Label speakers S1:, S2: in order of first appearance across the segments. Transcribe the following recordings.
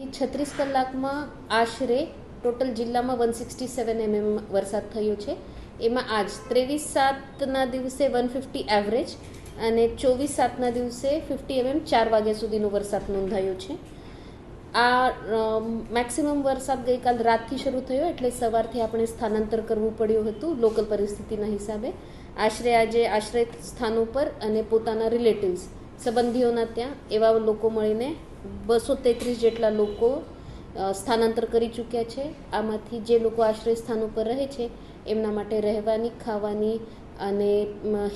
S1: છત્રીસ કલાકમાં આશરે ટોટલ જિલ્લામાં વન સિક્સટી સેવન એમએમ વરસાદ થયો છે. એમાં આજ ત્રેવીસ સાતના દિવસે વન ફિફ્ટી એવરેજ અને ચોવીસ સાતના દિવસે ફિફ્ટી એમએમ ચાર વાગ્યા સુધીનો વરસાદ નોંધાયો છે. આ મેક્સિમમ વરસાદ ગઈકાલ રાતથી શરૂ થયો એટલે સવારથી આપણે સ્થાનાંતર કરવું પડ્યું હતું લોકલ પરિસ્થિતિના હિસાબે. આશરે આજે આશ્રય સ્થાનો પર અને પોતાના રિલેટિવ્સ, સંબંધીઓના ત્યાં એવા લોકો મળીને બસો તેત્રીસ જેટલા લોકો સ્થાનાંતર કરી ચૂક્યા છે. આમાંથી જે લોકો આશ્રય સ્થાન ઉપર રહે છે, એમના માટે રહેવાની, ખાવાની અને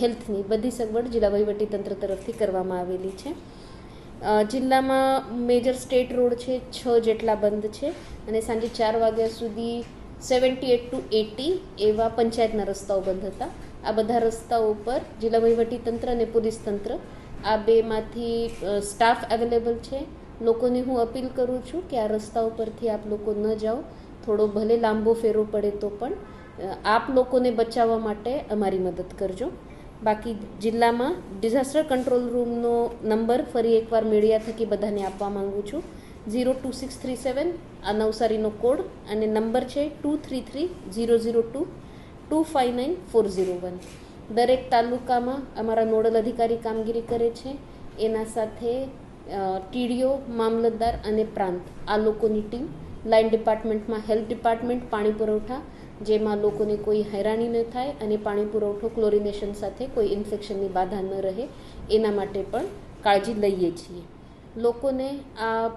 S1: હેલ્થની બધી સગવડ જિલ્લા વહીવટીતંત્ર તરફથી કરવામાં આવેલી છે. જિલ્લામાં મેજર સ્ટેટ રોડ છે, છ જેટલા બંધ છે અને સાંજે ચાર વાગ્યા સુધી સેવન્ટી એટ ટુ એટી એવા પંચાયતના રસ્તાઓ બંધ હતા. આ બધા રસ્તાઓ પર જિલ્લા વહીવટીતંત્ર અને પોલીસ તંત્ર આ બેમાંથી સ્ટાફ અવેલેબલ છે. લોકોને હું અપીલ કરું છું કે આ રસ્તા ઉપરથી આપ લોકો ન જાઓ. થોડો ભલે લાંબો ફેરો પડે તો પણ આપ લોકોને બચાવવા માટે અમારી મદદ કરજો. બાકી જિલ્લામાં ડિઝાસ્ટર કંટ્રોલ રૂમનો નંબર ફરી એકવાર મીડિયા થકી બધાને આપવા માંગુ છું. Zero two six three seven, આ નવસારીનો કોડ અને નંબર છે two three three zero zero two two five nine four zero one. દરેક તાલુકામાં અમારા નોડલ અધિકારી કામગીરી કરે છે. એના સાથે ટીડીઓ, મામલતદાર અને પ્રાંત આ લોકોની ટીમ લાઇન ડિપાર્ટમેન્ટમાં હેલ્થ ડિપાર્ટમેન્ટ, પાણી પુરવઠા, જેમાં લોકોને કોઈ હેરાની ન થાય અને પાણી પુરવઠો, ક્લોરિનેશન સાથે કોઈ ઇન્ફેક્શનની બાધા ન રહે, એના માટે પણ કાળજી લઈએ છીએ. લોકોને આ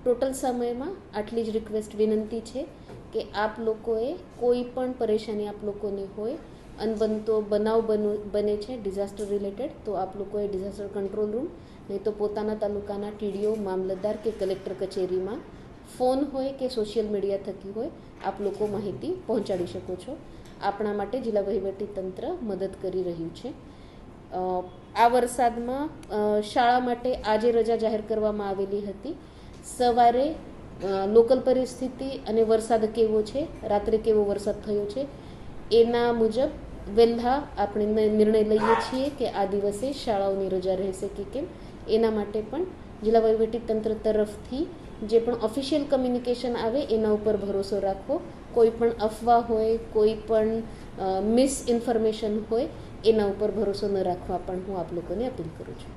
S1: ટોટલ સમયમાં આટલી જ રિક્વેસ્ટ વિનંતી છે કે આપ લોકોએ કોઈ પણ પરેશાની આપ લોકોને હોય અનબનતો બનાવ બનો છે ડિઝાસ્ટર રિલેટેડ તો આપ લોકોએ ડિઝાસ્ટર કંટ્રોલ રૂમ નહીં તો પોતાના તાલુકાના ટીડીઓ, મામલતદાર કે કલેક્ટર કચેરીમાં ફોન હોય કે સોશિયલ મીડિયા થકી હોય, આપ લોકો માહિતી પહોંચાડી શકો છો. આપણા માટે જિલ્લા વહીવટી તંત્ર મદદ કરી રહ્યું છે. આ વરસાદમાં શાળા માટે આજે રજા જાહેર કરવામાં આવેલી હતી. સવારે લોકલ પરિસ્થિતિ અને વરસાદ કેવો છે? રાત્રે કેવો વરસાદ થયો છે? એના મુજબ વહેલા આપણે નિર્ણય લઈએ છીએ કે આ દિવસે શાળાઓની રજા રહેશે કે કેમ? એના માટે પણ જિલ્લા તંત્ર તરફથી જે પણ ઓફિશિયલ કમ્યુનિકેશન આવે એના ઉપર ભરોસો રાખવો. કોઈ પણ અફવા હોય, કોઈ પણ મિસ ઇન્ફોર્મેશન હોય, એના ઉપર ભરોસો ન રાખવા પણ હું આપ લોકોને અપીલ કરું છું.